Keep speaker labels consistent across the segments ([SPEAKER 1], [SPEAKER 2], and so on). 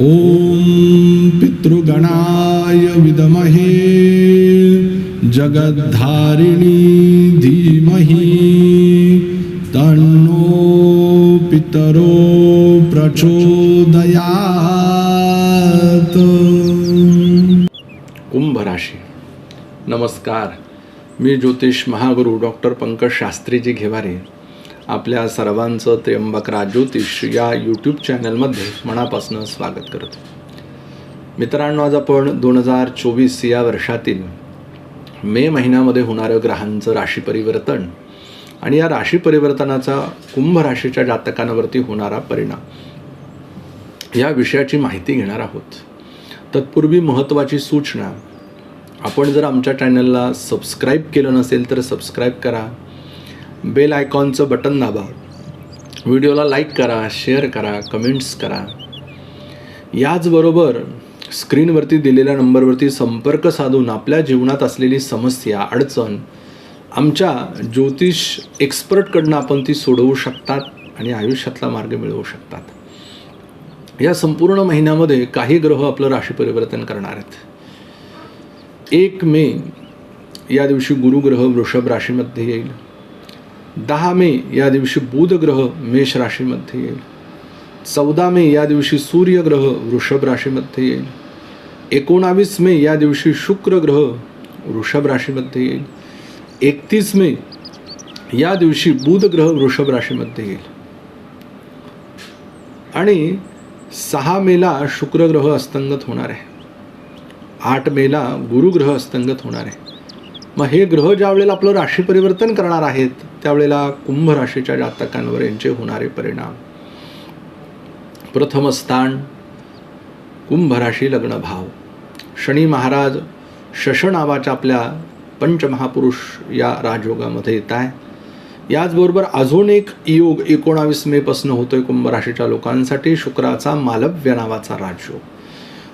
[SPEAKER 1] ॐ पितृगणाय विदमहे जगद्धारिणी धीमहि तन्नो पितरो प्रचोदयात्।
[SPEAKER 2] कुंभ राशी। नमस्कार मी ज्योतिष महागुरु डॉक्टर पंकज शास्त्रीजी घेवारे आपल्या सर्वांचं त्र्यंबक ज्योतिष या यूट्यूब चॅनलमध्ये मनापासून स्वागत करतो. मित्रांनो आज आपण दोन हजार चोवीस या वर्षातील मे महिन्यामध्ये होणारं ग्रहांचं राशी परिवर्तन आणि या राशी परिवर्तनाचा कुंभ राशीच्या जातकांवरती होणारा परिणाम या विषयाची माहिती घेणार आहोत. तत्पूर्वी महत्त्वाची सूचना आपण जर आमच्या चॅनलला सबस्क्राईब केलं नसेल तर सबस्क्राईब करा. बेल आयकॉनचं बटन दाबा. व्हिडिओला लाईक करा शेअर करा कमेंट्स करा. याचबरोबर स्क्रीनवरती दिलेल्या नंबरवरती संपर्क साधून आपल्या जीवनात असलेली समस्या अडचण आमच्या ज्योतिष एक्सपर्टकडनं आपण ती सोडवू शकतात आणि आयुष्यातला मार्ग मिळवू शकतात. या संपूर्ण महिन्यामध्ये काही ग्रह आपलं राशी परिवर्तन करणार आहेत. एक मे या दिवशी गुरुग्रह वृषभ राशीमध्ये येईल. दहा मे या दिवशी बुधग्रह मेष राशीमध्ये येईल. चौदा मे या दिवशी सूर्यग्रह वृषभ राशीमध्ये येईल. एकोणावीस मे या दिवशी शुक्र ग्रह वृषभ राशीमध्ये येईल. एकतीस मे या दिवशी बुध ग्रह वृषभ राशीमध्ये येईल. आणि सहा मेला शुक्र ग्रह अस्तंगत होणार आहे. आठ मेला गुरुग्रह अस्तंगत होणार आहे. मग हे ग्रह ज्या वेळेला आपलं राशी परिवर्तन करणार आहेत त्यावेळेला कुंभ राशीच्या जातकांवर यांचे होणारे परिणाम. प्रथम स्थान कुंभ राशी लग्न भाव. शनी महाराज शश नावाच्या आपल्या पंचमहापुरुष या राजयोगामध्ये येत आहे. याचबरोबर अजून एक योग एकोणावीस मेपासून होतोय कुंभ राशीच्या लोकांसाठी शुक्राचा मालव्य नावाचा राजयोग.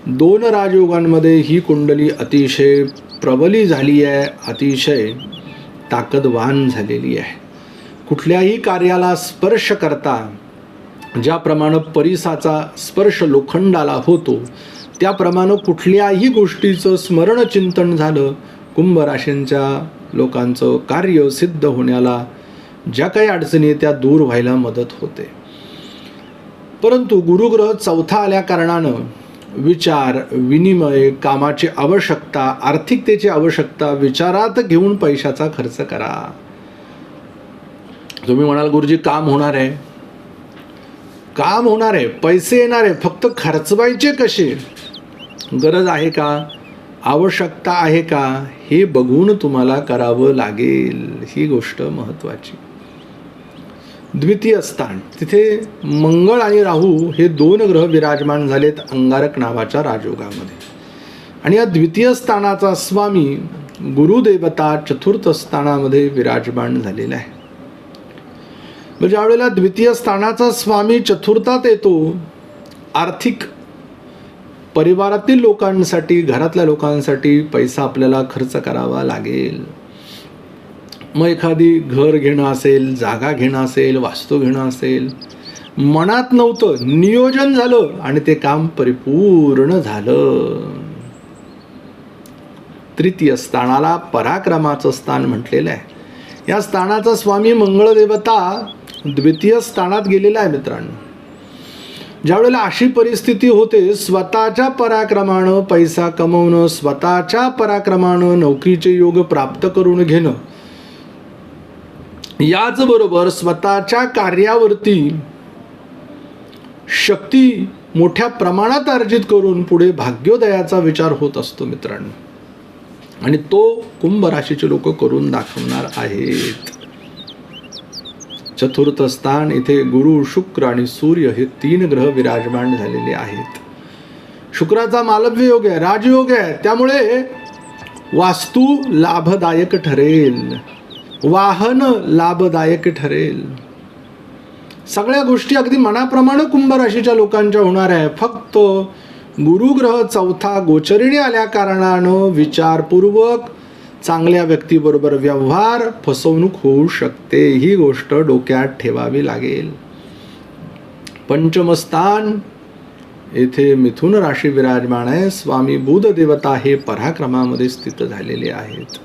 [SPEAKER 2] दोन राजयोगांमध्ये ही कुंडली अतिशय प्रबली झाली आहे अतिशय ताकदवान झालेली आहे. कुठल्याही कार्याला स्पर्श करता ज्याप्रमाणे परिसाचा स्पर्श लोखंडाला होतो त्याप्रमाणे कुठल्याही गोष्टीचं स्मरण चिंतन झालं कुंभ राशींच्या लोकांचं कार्य सिद्ध होण्याला ज्या काही अडचणी त्या दूर व्हायला मदत होते. परंतु गुरुग्रह चौथा आल्या कारणानं विचार विनिमय कामाची आवश्यकता आर्थिकतेची आवश्यकता विचारात घेऊन पैशाचा खर्च करा. तुम्ही म्हणाल गुरुजी काम होणार आहे. काम होणार आहे. पैसे येणार आहे. फक्त खर्चवायचे कसे? गरज आहे का? आवश्यकता आहे का? हे बघून तुम्हाला करावं लागेल. ही गोष्ट महत्त्वाची. द्वितीय स्थान. तिथे मंगळ आणि राहू हे दोन ग्रह विराजमान झालेत अंगारक नावाच्या राजयोगामध्ये. आणि या द्वितीय स्थानाचा स्वामी गुरुदेवता चतुर्थ स्थानामध्ये विराजमान झालेला आहे. म्हणजे ज्यावेळेला द्वितीय स्थानाचा स्वामी चतुर्थात येतो आर्थिक परिवारातील लोकांसाठी घरातल्या लोकांसाठी पैसा आपल्याला खर्च करावा लागेल. मग एखादी घर घेणं असेल जागा घेणं असेल वास्तू घेणं असेल मनात नव्हतं नियोजन झालं आणि ते काम परिपूर्ण झालं. तृतीय स्थानाला पराक्रमाचं स्थान म्हटलेलं आहे. या स्थानाचा स्वामी मंगळदेवता द्वितीय स्थानात गेलेला आहे मित्रांनो. ज्यावेळेला अशी परिस्थिती होते स्वतःच्या पराक्रमानं पैसा कमवणं स्वतःच्या पराक्रमानं नोकरीचे योग प्राप्त करून घेणं याचबरोबर स्वतःच्या कार्यावरती शक्ती मोठ्या प्रमाणात अर्जित करून पुढे भाग्योदयाचा विचार होत असतो मित्रांनो. आणि तो कुंभ राशीचे लोक करून दाखवणार आहेत. चतुर्थ स्थान इथे गुरु शुक्र आणि सूर्य हे तीन ग्रह विराजमान झालेले आहेत. शुक्राचा मालव्य योग आहे राजयोग आहे त्यामुळे वास्तू लाभदायक ठरेल. वाहन लाभदायक ठरेल. सगळ्या गोष्टी अगदी मनाप्रमाणे कुंभ राशीच्या लोकांच्या होणार आहे. फक्त गुरुग्रह चौथा गोचरिणी आल्या कारणानं विचारपूर्वक चांगल्या व्यक्तीबरोबर व्यवहार फसवणूक होऊ शकते ही गोष्ट डोक्यात ठेवावी लागेल. पंचमस्थान येथे मिथुन राशी विराजमान आहे. स्वामी बुध देवता हे पराक्रमामध्ये स्थित झालेले आहेत.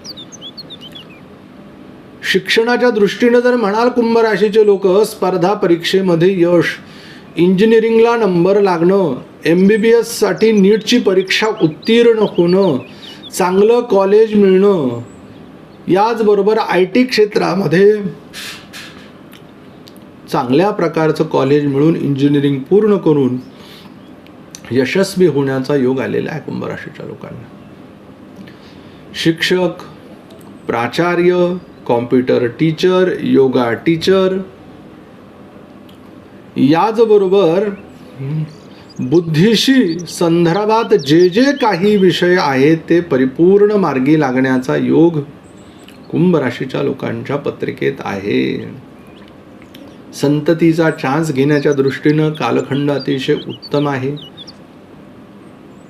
[SPEAKER 2] शिक्षणाच्या दृष्टीनं जर म्हणाल कुंभ राशीचे लोक स्पर्धा परीक्षेमध्ये यश. इंजिनिअरिंगला नंबर लागणं एम बी बी एससाठी नीटची परीक्षा उत्तीर्ण होणं चांगलं कॉलेज मिळणं याचबरोबर आय टी क्षेत्रामध्ये चांगल्या प्रकारचं कॉलेज मिळून इंजिनिअरिंग पूर्ण करून यशस्वी होण्याचा योग आलेला आहे कुंभ राशीच्या लोकांना. शिक्षक प्राचार्य कॉम्प्युटर टीचर योगा टीचर याचबरोबर बुद्धीशी संदर्भात जे जे काही विषय आहेत ते परिपूर्ण मार्गी लागण्याचा योग कुंभ राशीच्या लोकांच्या पत्रिकेत आहे. संततीचा चान्स घेण्याच्या दृष्टीनं कालखंड अतिशय उत्तम आहे.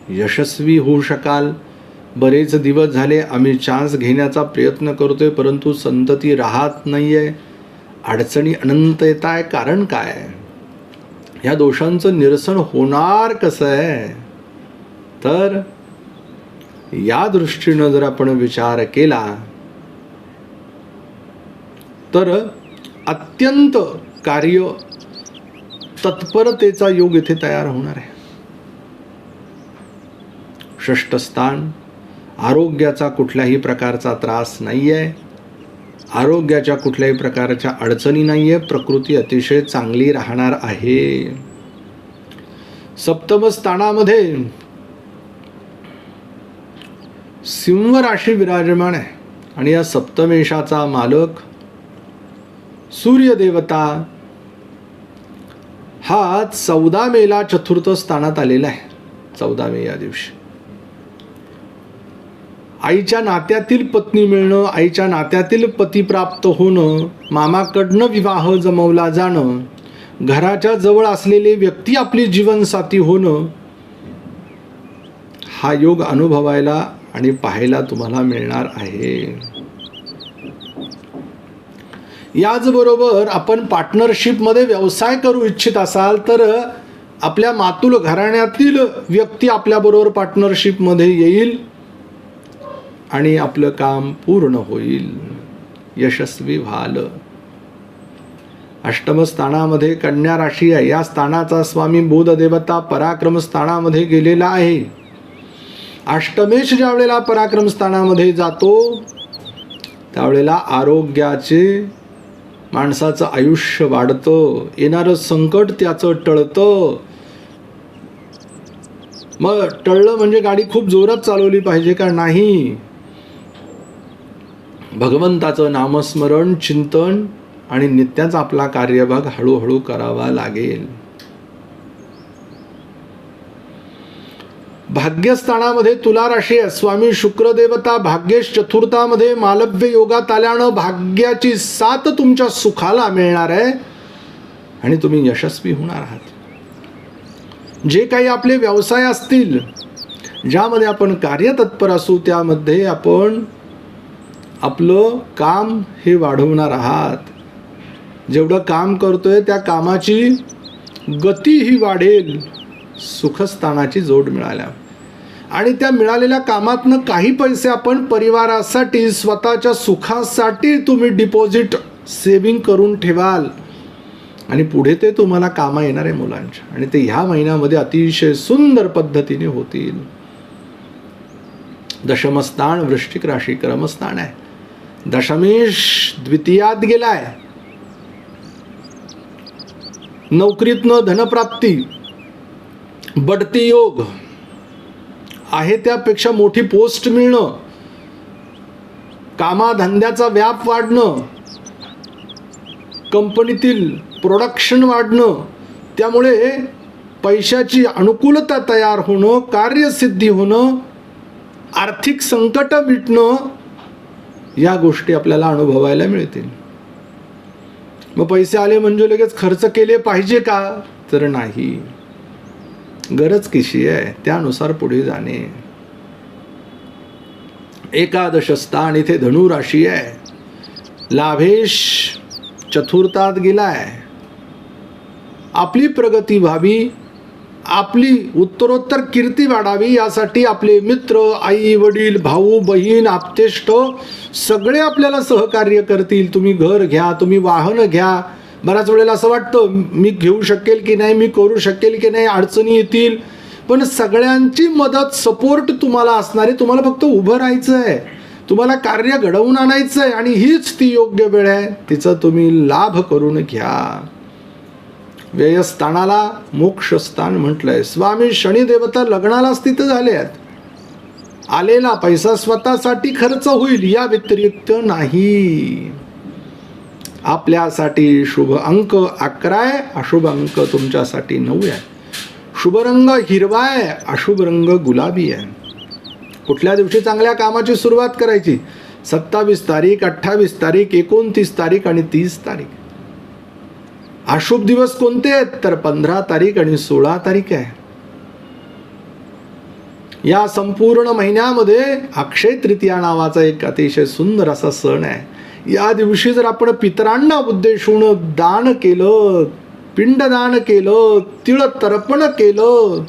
[SPEAKER 2] यशस्वी होऊ शकाल. बरेच दिवस झाले आम्ही चान्स घेण्याचा प्रयत्न करतोय परंतु संतती राहत नाहीये. अडचणी अनंत येत आहे कारण काय? ह्या दोषांचं निरसन होणार कसं आहे? तर या दृष्टीनं जर आपण विचार केला तर अत्यंत कार्य तत्परतेचा योग इथे तयार होणार आहे. षष्ठ स्थान आरोग्याचा कुठल्याही प्रकारचा त्रास नाही आहे आरोग्याच्या कुठल्याही प्रकारच्या अडचणी नाही आहे प्रकृती अतिशय चांगली राहणार आहे. सप्तम स्थानामध्ये सिंह राशी विराजमान आहे. आणि या सप्तमेशाचा मालक सूर्यदेवता हा चौदा मेला चतुर्थ स्थानात आलेला आहे. चौदा मे या दिवशी. आईच्या नात्यातील पत्नी मिळणं आईच्या नात्यातील पती प्राप्त होणं मामाकडनं विवाह जमवला जाणं घराच्या जवळ असलेले व्यक्ती आपली जीवनसाथी होणं हा योग अनुभवायला आणि पाहायला तुम्हाला मिळणार आहे. याचबरोबर आपण पार्टनरशिपमध्ये व्यवसाय करू इच्छित असाल तर आपल्या मातुल घराण्यातील व्यक्ती आपल्याबरोबर पार्टनरशिपमध्ये येईल. आणि आपलं काम पूर्ण होईल. यशस्वी व्हालं. अष्टमस्थानामध्ये कन्या राशी आहे. या स्थानाचा स्वामी बोध देवता पराक्रम स्थानामध्ये गेलेला आहे. अष्टमेश ज्या वेळेला पराक्रम स्थानामध्ये जातो त्यावेळेला आरोग्याचे माणसाचं आयुष्य वाढतं. येणारं संकट त्याचं टळतं. मग टळलं म्हणजे गाडी खूप जोरात चालवली पाहिजे का नाही? भगवंताचं नामस्मरण चिंतन आणि नित्याच आपला कार्यभाग हळूहळू करावा लागेल. भाग्यस्थानामध्ये तुला राशी आहे. स्वामी शुक्रदेवता भाग्येश चतुर्थामध्ये मालव्य योगात आल्यानं भाग्याची साथ तुमच्या सुखाला मिळणार आहे आणि तुम्ही यशस्वी होणार आहात. जे काही आपले व्यवसाय असतील ज्यामध्ये आपण कार्यतत्पर असू त्यामध्ये आपण आपलं काम हे वाढवणार आहात. जेवढं काम करतोय त्या कामाची गती ही वाढेल सुखस्थानाची जोड मिळाल्या. आणि त्या मिळालेल्या कामातनं काही पैसे आपण परिवारासाठी स्वतःच्या सुखासाठी तुम्ही डिपॉझिट सेविंग करून ठेवाल. आणि पुढे ते तुम्हाला कामा येणार आहे मुलांच्या आणि ते ह्या महिन्यामध्ये अतिशय सुंदर पद्धतीने होतील. दशमस्थान वृश्चिक राशी क्रमस्थान आहे. दशमेश द्वितीयात गेलाय. नोकरीतनं धनप्राप्ती बढती योग. आहे त्यापेक्षा मोठी पोस्ट मिळणं कामाधंद्याचा व्याप वाढणं कंपनीतील प्रोडक्शन वाढणं त्यामुळे पैशाची अनुकूलता तयार होणं कार्यसिद्धी होणं आर्थिक संकट मिटणं या गोष्टी आपल्याला अनुभवायला मिळतील. मग पैसे आले म्हणजे लगेच खर्च केले पाहिजे का? तर नाही. गरज कशी आहे? त्यानुसार पुढे जाणे. एकादश स्थान इथे धनु राशी आहे. लाभेश चतुर्थात गेलाय. आपली प्रगती व्हावी आपली उत्तरोत्तर कीर्ती वाढावी यासाठी आपले मित्र आई वडील भाऊ बहीण आप्तेष्ट सगळे आपल्याला सहकार्य करतील. तुम्ही घर घ्या तुम्ही वाहन घ्या. बऱ्याच वेळेला असं वाटतं मी घेऊ शकेल की नाही मी करू शकेल की नाही अडचणी येतील. पण सगळ्यांची मदत सपोर्ट तुम्हाला असणारे तुम्हाला फक्त उभं राहायचं आहे तुम्हाला कार्य घडवून आणायचं आहे आणि हीच ती योग्य वेळ आहे. तिचा तुम्ही लाभ करून घ्या. व्ययस्थानाला मोक्षस्थान म्हटलंय. स्वामी शनिदेवता लग्नाला स्थित झाले आहेत आलेला पैसा स्वतःसाठी खर्च होईल या व्यतिरिक्त नाही. आपल्यासाठी शुभ अंक अकरा आहे अशुभ अंक तुमच्यासाठी नऊ आहे. शुभ रंग हिरवा आहे अशुभ रंग गुलाबी आहे. कुठल्या दिवशी चांगल्या कामाची सुरुवात करायची? सत्तावीस तारीख अठ्ठावीस तारीख एकोणतीस तारीख आणि तीस तारीख. अशुभ दिवस कोणते आहेत? तर पंधरा तारीख आणि सोळा तारीख आहे. या संपूर्ण महिन्यामध्ये अक्षय तृतीया नावाचा एक अतिशय सुंदर असा सण आहे. या दिवशी जर आपण पितरांना उद्देशून दान केलं पिंडदान केलं तिळ तर्पण केलं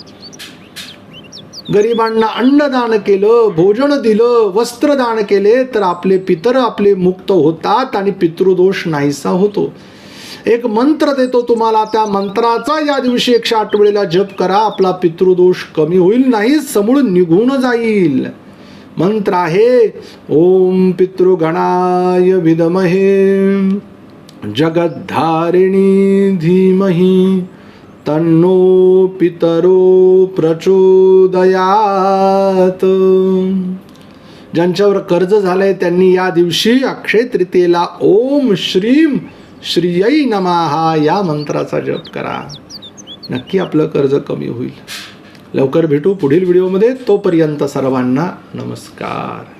[SPEAKER 2] गरिबांना अन्नदान केलं भोजन दिलं वस्त्रदान केले तर आपले पितर आपले मुक्त होतात आणि पितृदोष नाहीसा होतो. एक मंत्र देतो तुम्हाला त्या मंत्राचा या दिवशी एकशे आठ वेळेला जप करा. आपला पितृदोष कमी होईल नाही समूळ निघून जाईल. मंत्र आहे ओम पितृगणाय विदमहे जगद्धारिणी धीमही तन्नो पितरो प्रचोदयात. ज्यांच्यावर कर्ज झालंय त्यांनी या दिवशी अक्षय तृतीयेला ओम श्रीम श्रीयै नमाहा या मंत्राचा जप करा. नक्की आपलं कर्ज कमी होईल. लवकर भेटू पुढील व्हिडिओमध्ये तोपर्यंत सर्वांना नमस्कार.